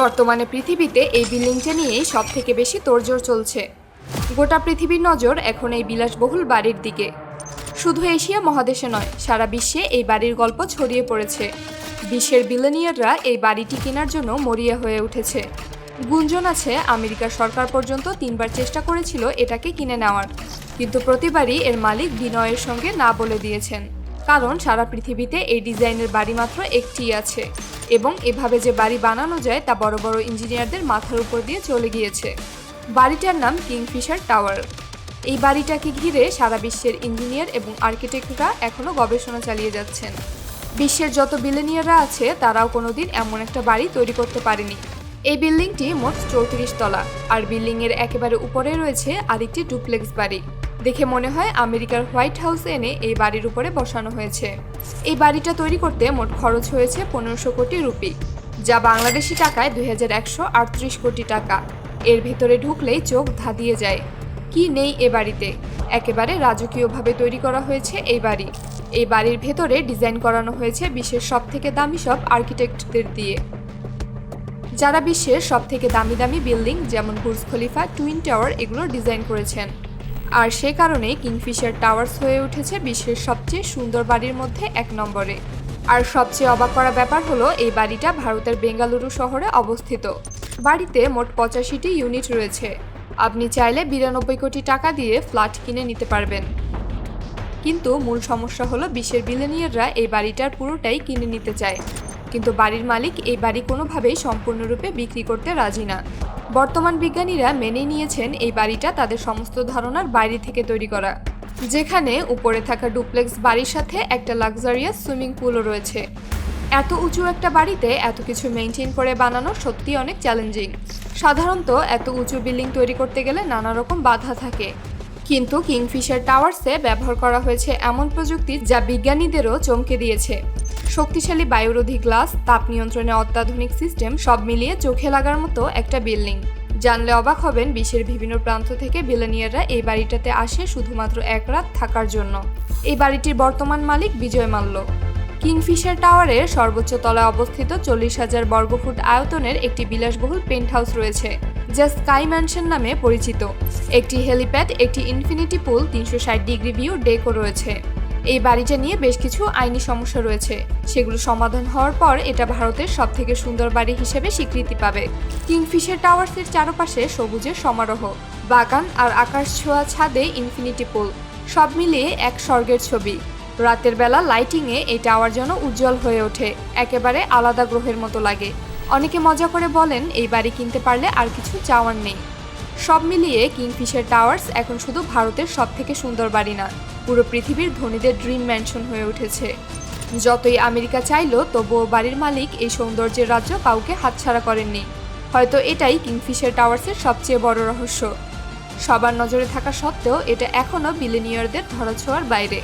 বর্তমানে পৃথিবীতে এই বিল্ডিংটা নিয়েই সব থেকে বেশি তোড়জোড় চলছে। গোটা পৃথিবীর নজর এখন এই বিলাসবহুল বাড়ির দিকে। শুধু এশিয়া মহাদেশে নয়, সারা বিশ্বে এই বাড়ির গল্প ছড়িয়ে পড়েছে। বিশ্বের বিলেনিয়াররা এই বাড়িটি কেনার জন্য মরিয়া হয়ে উঠেছে। গুঞ্জন আছে আমেরিকার সরকার পর্যন্ত তিনবার চেষ্টা করেছিল এটাকে কিনে নেওয়ার। কিন্তু প্রতিবারই এর মালিক বিনয়ের সঙ্গে না বলে দিয়েছেন। কারণ সারা পৃথিবীতে এই ডিজাইনের বাড়ি মাত্র একটিই আছে এবং এভাবে যে বাড়ি বানানো যায় তা বড় বড় ইঞ্জিনিয়ারদের মাথার উপর দিয়ে চলে গিয়েছে। বাড়িটার নাম কিংফিশার টাওয়ার। এই বাড়িটাকে ঘিরে সারা বিশ্বের ইঞ্জিনিয়ার এবং আর্কিটেক্টরা এখনও গবেষণা চালিয়ে যাচ্ছেন। বিশ্বের যত বিলেনিয়াররা আছে, তারাও কোনোদিন এমন একটা বাড়ি তৈরি করতে পারেনি। এই বিল্ডিংটি মোট চৌত্রিশ তলা, আর বিল্ডিংয়ের একেবারে উপরে রয়েছে আরেকটি ডুপ্লেক্স বাড়ি। দেখে মনে হয় আমেরিকার হোয়াইট হাউস এনে এই বাড়ির উপরে বসানো হয়েছে। এই বাড়িটা তৈরি করতে মোট খরচ হয়েছে পনেরোশো কোটি রুপি, যা বাংলাদেশি টাকায় দুই হাজার একশো আটত্রিশ কোটি টাকা। এর ভেতরে ঢুকলেই চোখ ধাঁধিয়ে যায়, কি নেই এ বাড়িতে? একেবারে রাজকীয়ভাবে তৈরি করা হয়েছে এই বাড়ি। এই বাড়ির ভেতরে ডিজাইন করানো হয়েছে বিশ্বের সব থেকে দামি সব আর্কিটেক্টদের দিয়ে। যারা বিশ্বের সব থেকে দামি দামি বিল্ডিং, যেমন বুর্জ খলিফা, টুইন টাওয়ার, এগুলো ডিজাইন করেছেন। আর সে কারণে কিংফিশার টাওয়ার্স হয়ে উঠেছে বিশ্বের সবচেয়ে সুন্দর বাড়ির মধ্যে এক নম্বরে। আর সবচেয়ে অবাক করা ব্যাপার হলো, এই বাড়িটা ভারতের বেঙ্গালুরু শহরে অবস্থিত। বাড়িতে মোট পঁচাশিটি ইউনিট রয়েছে। আপনি চাইলে বিরানব্বই কোটি টাকা দিয়ে ফ্ল্যাট কিনে নিতে পারবেন। কিন্তু মূল সমস্যা হলো, বিশ্বের বিলেনিয়াররা এই বাড়িটার পুরোটাই কিনে নিতে চায়। কিন্তু বাড়ির মালিক এই বাড়ি কোনোভাবেই সম্পূর্ণরূপে বিক্রি করতে রাজি না। বর্তমান বিজ্ঞানীরা মেনে নিয়েছেন এই বাড়িটা তাদের সমস্ত ধারণার বাইরে থেকে তৈরি করা। যেখানে উপরে থাকা ডুপ্লেক্স বাড়ির সাথে একটা লাক্সারিয়াস সুইমিং পুলও রয়েছে। এত উঁচু একটা বাড়িতে এত কিছু মেনটেন করে বানানো সত্যি অনেক চ্যালেঞ্জিং। সাধারণত এত উঁচু বিল্ডিং তৈরি করতে গেলে নানা রকম বাধা থাকে। কিন্তু কিংফিশার টাওয়ার্সে ব্যবহার করা হয়েছে এমন প্রযুক্তি যা বিজ্ঞানীদেরও চমকে দিয়েছে। শক্তিশালী বায়ুরোধী গ্লাস, তাপ নিয়ন্ত্রণে অত্যাধুনিক সিস্টেম, সব মিলিয়ে চোখে লাগার মতো একটা বিল্ডিং। জানলে অবাক হবেন বিশ্বের বিভিন্ন প্রান্ত থেকে বিলেনিয়াররা এই বাড়িটাতে আসে শুধুমাত্র এক রাত থাকার জন্য। এই বাড়িটির বর্তমান মালিক বিজয় মাল্য। কিংফিশার টাওয়ারের সর্বোচ্চ তলায় অবস্থিত চল্লিশ হাজার বর্গফুট আয়তনের একটি বিলাসবহুল পেন্ট হাউস রয়েছে। যা স্কাই ম্যানশন নামে পরিচিত। একটি হেলিপ্যাড, একটি ইনফিনিটি পুল, তিনশো ষাট ডিগ্রি ভিউ ডেকও রয়েছে। এই বাড়িটা নিয়ে বেশ কিছু আইনি সমস্যা রয়েছে। সেগুলো সমাধান হওয়ার পর এটা ভারতের সবথেকে সুন্দর বাড়ি হিসেবে স্বীকৃতি পাবে। কিংফিশার টাওয়ার্সের চারপাশে সবুজের সমারোহ। বাগান আর আকাশ ছোঁয়া ছাদে ইনফিনিটি পুল। সব মিলিয়ে এক স্বর্গের ছবি। রাতের বেলা লাইটিংয়ে এই টাওয়ার যেন উজ্জ্বল হয়ে ওঠে। একেবারে আলাদা গ্রহের মতো লাগে। অনেকে মজা করে বলেন, এই বাড়ি কিনতে পারলে আর কিছু চাওয়ার নেই। সব মিলিয়ে কিংফিশার টাওয়ার্স এখন শুধু ভারতের সব থেকে সুন্দর বাড়ি না, পুরো পৃথিবীর ধনীদের ড্রিম ম্যানশন হয়ে উঠেছে। যতই আমেরিকা চাইল, তবুও বাড়ির মালিক এই সৌন্দর্যের রাজ্য কাউকে হাতছাড়া করেননি। হয়তো এটাই কিংফিশার টাওয়ার্সের সবচেয়ে বড় রহস্য। সবার নজরে থাকা সত্ত্বেও এটা এখনও বিলেনিয়ারদের ধরাছোঁয়ার বাইরে।